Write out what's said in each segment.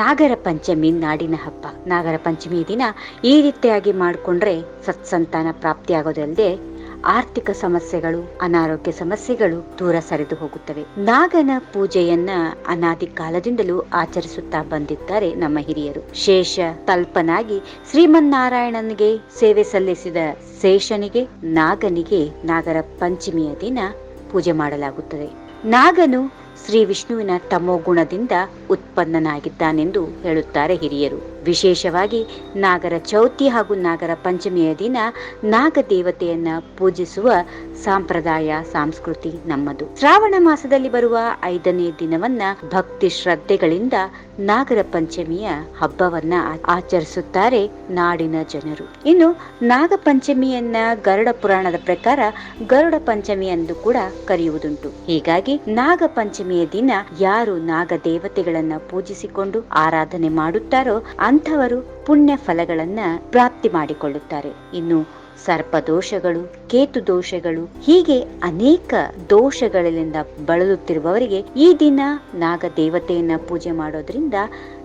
ನಾಗರ ಪಂಚಮಿ ನಾಡಿನ ಹಬ್ಬ. ನಾಗರ ಪಂಚಮಿ ದಿನ ಈ ರೀತಿಯಾಗಿ ಮಾಡಿಕೊಂಡ್ರೆ ಸತ್ಸಂತಾನ ಪ್ರಾಪ್ತಿಯಾಗೋದಲ್ಲದೆ ಆರ್ಥಿಕ ಸಮಸ್ಯೆಗಳು, ಅನಾರೋಗ್ಯ ಸಮಸ್ಯೆಗಳು ದೂರ ಸರಿದು ಹೋಗುತ್ತವೆ. ನಾಗನ ಪೂಜೆಯನ್ನ ಅನಾದಿ ಕಾಲದಿಂದಲೂ ಆಚರಿಸುತ್ತಾ ಬಂದಿದ್ದಾರೆ ನಮ್ಮ ಹಿರಿಯರು. ಶೇಷ ತಲ್ಪನಾಗಿ ಶ್ರೀಮನ್ನಾರಾಯಣನಿಗೆ ಸೇವೆ ಸಲ್ಲಿಸಿದ ಶೇಷನಿಗೆ, ನಾಗನಿಗೆ ನಾಗರ ಪಂಚಮಿಯ ದಿನ ಪೂಜೆ ಮಾಡಲಾಗುತ್ತದೆ. ನಾಗನು ಶ್ರೀ ವಿಷ್ಣುವಿನ ತಮೋಗುಣದಿಂದ ಉತ್ಪನ್ನನಾಗಿದ್ದಾನೆಂದು ಹೇಳುತ್ತಾರೆ ಹಿರಿಯರು. ವಿಶೇಷವಾಗಿ ನಾಗರ ಚೌತಿ ಹಾಗೂ ನಾಗರ ಪಂಚಮಿಯ ದಿನ ನಾಗ ದೇವತೆಯನ್ನ ಪೂಜಿಸುವ ಸಾಂಪ್ರದಾಯ ಸಂಸ್ಕೃತಿ ನಮ್ಮದು. ಶ್ರಾವಣ ಮಾಸದಲ್ಲಿ ಬರುವ ಐದನೇ ದಿನವನ್ನ ಭಕ್ತಿ ಶ್ರದ್ಧೆಗಳಿಂದ ನಾಗರ ಪಂಚಮಿಯ ಹಬ್ಬವನ್ನ ಆಚರಿಸುತ್ತಾರೆ ನಾಡಿನ ಜನರು. ಇನ್ನು ನಾಗ ಪಂಚಮಿಯನ್ನ ಗರುಡ ಪುರಾಣದ ಪ್ರಕಾರ ಗರುಡ ಪಂಚಮಿ ಎಂದು ಕೂಡ ಕರೆಯುವುದುಂಟು. ಹೀಗಾಗಿ ನಾಗ ಪಂಚಮಿಯ ದಿನ ಯಾರು ನಾಗ ದೇವತೆಗಳನ್ನ ಪೂಜಿಸಿಕೊಂಡು ಆರಾಧನೆ ಮಾಡುತ್ತಾರೋ ಅಂಥವರು ಪುಣ್ಯ ಫಲಗಳನ್ನ ಪ್ರಾಪ್ತಿ ಮಾಡಿಕೊಳ್ಳುತ್ತಾರೆ. ಇನ್ನು ಸರ್ಪ ದೋಷಗಳು ಕೇತು ದೋಷಗಳು ಹೀಗೆ ಅನೇಕ ದೋಷಗಳಿಂದ ಬಳಲುತ್ತಿರುವವರಿಗೆ ಈ ದಿನ ನಾಗ ದೇವತೆಯನ್ನ ಪೂಜೆ ಮಾಡೋದ್ರಿಂದ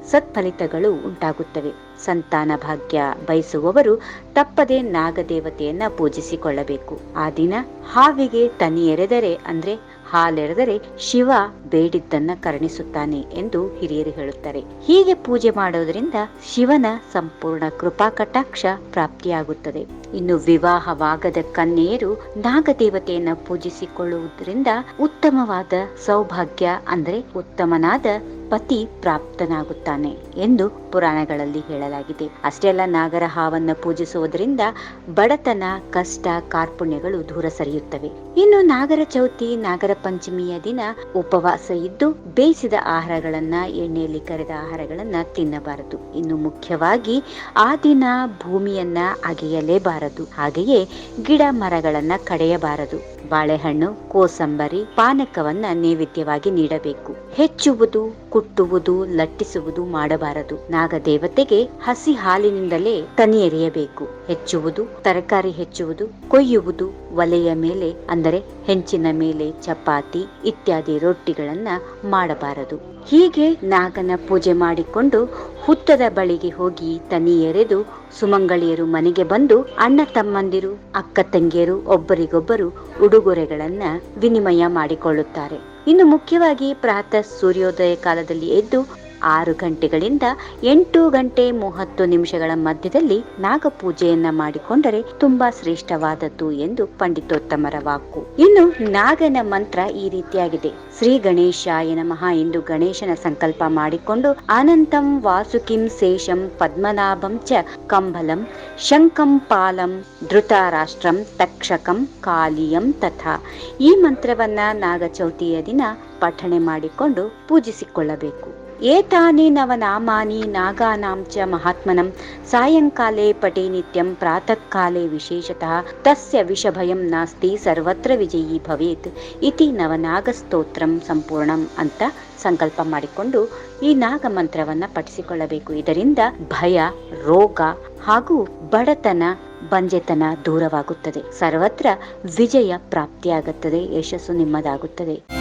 ಸತ್ಫಲಿತಗಳು ಉಂಟಾಗುತ್ತವೆ. ಸಂತಾನ ಭಾಗ್ಯ ಬಯಸುವವರು ತಪ್ಪದೆ ನಾಗದೇವತೆಯನ್ನ ಪೂಜಿಸಿಕೊಳ್ಳಬೇಕು. ಆ ದಿನ ಹಾವಿಗೆ ತನಿ ಎರೆದರೆ ಅಂದ್ರೆ ಹಾಲೆರೆದರೆ ಶಿವ ಬೇಡಿದ್ದನ್ನ ಕರುಣಿಸುತ್ತಾನೆ ಎಂದು ಹಿರಿಯರು ಹೇಳುತ್ತಾರೆ. ಹೀಗೆ ಪೂಜೆ ಮಾಡೋದರಿಂದ ಶಿವನ ಸಂಪೂರ್ಣ ಕೃಪಾ ಕಟಾಕ್ಷ ಪ್ರಾಪ್ತಿಯಾಗುತ್ತದೆ. ಇನ್ನು ವಿವಾಹವಾಗದ ಕನ್ಯೆಯರು ನಾಗದೇವತೆಯನ್ನು ಪೂಜಿಸಿಕೊಳ್ಳುವುದರಿಂದ ಉತ್ತಮವಾದ ಸೌಭಾಗ್ಯ, ಅಂದರೆ ಉತ್ತಮನಾದ ಪತಿ ಪ್ರಾಪ್ತನಾಗುತ್ತಾನೆ ಎಂದು ಪುರಾಣಗಳಲ್ಲಿ ಹೇಳಲಾಗಿದೆ. ಅಷ್ಟೇ ಅಲ್ಲ ನಾಗರ ಹಾವನ್ನು ಪೂಜಿಸುವುದರಿಂದ ಬಡತನ, ಕಷ್ಟ, ಕಾರ್ಪುಣ್ಯಗಳು ದೂರ ಸರಿಯುತ್ತವೆ. ಇನ್ನು ನಾಗರ ಚೌತಿ, ನಾಗರ ಪಂಚಮಿಯ ದಿನ ಉಪವಾಸ ಇದ್ದು ಬೇಯಿಸಿದ ಆಹಾರಗಳನ್ನ, ಎಣ್ಣೆಯಲ್ಲಿ ಕರೆದ ಆಹಾರಗಳನ್ನ ತಿನ್ನಬಾರದು. ಇನ್ನು ಮುಖ್ಯವಾಗಿ ಆ ದಿನ ಭೂಮಿಯನ್ನ ಅಗೆಯಲೇಬಾರದು. ಹಾಗೆಯೇ ಗಿಡ ಮರಗಳನ್ನ ಕಡೆಯಬಾರದು. ಬಾಳೆಹಣ್ಣು ಕೋಸಂಬರಿ ಪಾನಕವನ್ನ ನೈವೇದ್ಯವಾಗಿ ನೀಡಬೇಕು. ಹೆಚ್ಚುವುದು ಕುಟ್ಟುವುದು ಲಟ್ಟಿಸುವುದು ಮಾಡಬಾರದು. ನಾಗದೇವತೆಗೆ ಹಸಿ ಹಾಲಿನಿಂದಲೇ ತನಿ ಎರೆಯಬೇಕು. ಹೆಚ್ಚುವುದು, ತರಕಾರಿ ಹೆಚ್ಚುವುದು, ಕೊಯ್ಯುವುದು ಒಲೆಯ ಮೇಲೆ, ಅಂದರೆ ಹೆಂಚಿನ ಮೇಲೆ ಚಪಾತಿ ಇತ್ಯಾದಿ ರೊಟ್ಟಿಗಳನ್ನ ಮಾಡಬಾರದು. ಹೀಗೆ ನಾಗನ ಪೂಜೆ ಮಾಡಿಕೊಂಡು ಹುತ್ತದ ಬಳಿಗೆ ಹೋಗಿ ತನಿ ಎರೆದು ಸುಮಂಗಳಿಯರು ಮನೆಗೆ ಬಂದು ಅಣ್ಣ ತಮ್ಮಂದಿರು, ಅಕ್ಕ ತಂಗಿಯರು, ಒಬ್ಬರಿಗೊಬ್ಬರು ಉಡುಗೊರೆಗಳನ್ನ ವಿನಿಮಯ ಮಾಡಿಕೊಳ್ಳುತ್ತಾರೆ. ಇನ್ನು ಮುಖ್ಯವಾಗಿ ಪ್ರಾತಃ ಸೂರ್ಯೋದಯ ಕಾಲದಲ್ಲಿ ಎದ್ದು ಆರು ಗಂಟೆಗಳಿಂದ ಎಂಟು ಗಂಟೆ ಮೂವತ್ತು ನಿಮಿಷಗಳ ಮಧ್ಯದಲ್ಲಿ ನಾಗಪೂಜೆಯನ್ನ ಮಾಡಿಕೊಂಡರೆ ತುಂಬಾ ಶ್ರೇಷ್ಠವಾದದ್ದು ಎಂದು ಪಂಡಿತೋತ್ತಮರ ವಾಕು ಇನ್ನು ನಾಗನ ಮಂತ್ರ ಈ ರೀತಿಯಾಗಿದೆ. ಶ್ರೀ ಗಣೇಶಾಯ ನಮಃ ಎಂದು ಗಣೇಶನ ಸಂಕಲ್ಪ ಮಾಡಿಕೊಂಡು ಅನಂತಂ ವಾಸುಕಿಂ ಶೇಷಂ ಪದ್ಮನಾಭಂ ಚ ಕಂಬಲಂ ಶಂಕಂ ಪಾಲಂ ಧೃತರಾಷ್ಟ್ರಂ ತಕ್ಷಕಂ ಕಾಲಿಯಂ ತಥಾ. ಈ ಮಂತ್ರವನ್ನ ನಾಗಚೌತಿಯ ದಿನ ಪಠಣೆ ಮಾಡಿಕೊಂಡು ಪೂಜಿಸಿಕೊಳ್ಳಬೇಕು. ಏತಾನಿ ನವನಾಮಾನಿ ನಾಗಾನಾಂಚ ಮಹಾತ್ಮನಂ. ಸಾಯಂಕಾಲೇ ಪಟೇ ನಿತ್ಯಂ ಪ್ರಾತಃ ಕಾಲೇ ವಿಶೇಷತಃ. ತಸ್ಯ ವಿಷಭಯಂ ನಾಸ್ತಿ, ಸರ್ವತ್ರ ವಿಜಯೀ ಭವೇತ್. ಇತಿ ನವನಾಗಸ್ತೋತ್ರಂ ಸಂಪೂರ್ಣಂ ಅಂತ ಸಂಕಲ್ಪ ಮಾಡಿಕೊಂಡು ಈ ನಾಗ ಮಂತ್ರವನ್ನ ಪಠಿಸಿಕೊಳ್ಳಬೇಕು. ಇದರಿಂದ ಭಯ, ರೋಗ ಹಾಗೂ ಬಡತನ, ಬಂಜೆತನ ದೂರವಾಗುತ್ತದೆ. ಸರ್ವತ್ರ ವಿಜಯ ಪ್ರಾಪ್ತಿಯಾಗುತ್ತದೆ. ಯಶಸ್ಸು ನಿಮ್ಮದಾಗುತ್ತದೆ.